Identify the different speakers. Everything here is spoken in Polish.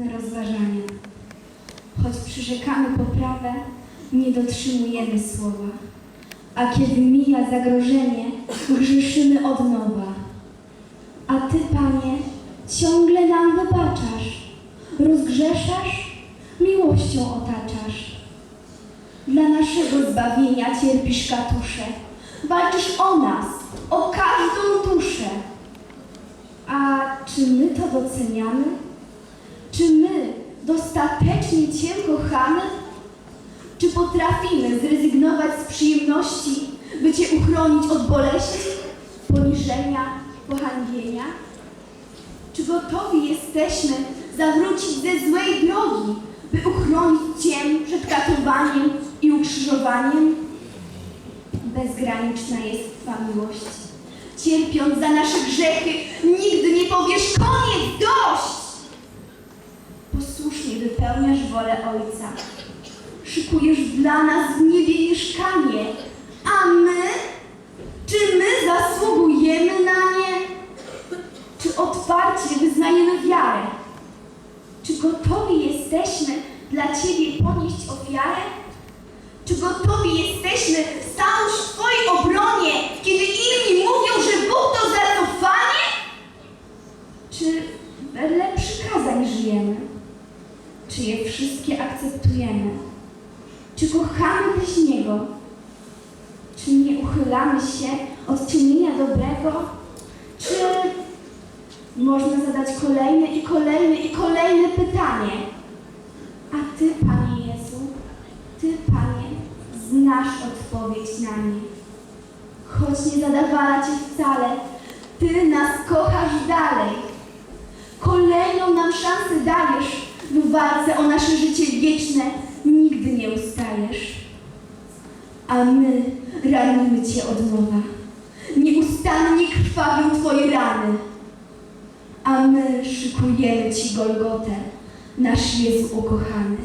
Speaker 1: na rozważania. Choć przyrzekamy poprawę, nie dotrzymujemy słowa. A kiedy mija zagrożenie, grzeszymy od nowa. A Ty, Panie, ciągle nam wybaczasz, rozgrzeszasz, miłością otaczasz. Dla naszego zbawienia cierpisz katusze, walczysz o nas, o każdą duszę. A czy my to doceniamy? Czy my dostatecznie Cię kochamy? Czy potrafimy zrezygnować z przyjemności, by Cię uchronić od boleści, poniżenia, pohańbienia? Czy gotowi jesteśmy zawrócić ze złej drogi, by uchronić Cię przed katowaniem i ukrzyżowaniem? Bezgraniczna jest Twa miłość. Cierpiąc za nasze grzechy, nigdy nie powiesz koniec, dość! Wypełniasz wolę Ojca. Szykujesz dla nas w niebie mieszkanie, a my? Czy my zasługujemy na nie? Czy otwarcie wyznajemy wiarę? Czy gotowi jesteśmy dla Ciebie ponieść ofiarę? Czy gotowi jesteśmy stanąć w Twojej obronie, kiedy inni mówią, że Bóg to zacofanie? Czy wedle przykazań żyjemy? Czy je wszystkie akceptujemy? Czy kochamy bliźniego? Czy nie uchylamy się od czynienia dobrego? Czy można zadać kolejne i kolejne i kolejne pytanie? A Ty, Panie Jezu, Ty, Panie, znasz odpowiedź na nie. Choć nie zadawała Cię wcale, Ty nas kochasz dalej. Kolejną nam szansę dajesz, w walce o nasze życie wieczne nigdy nie ustajesz. A my ranimy Cię od nowa. Nieustannie krwawią Twoje rany. A my szykujemy Ci Golgotę, nasz Jezu ukochany.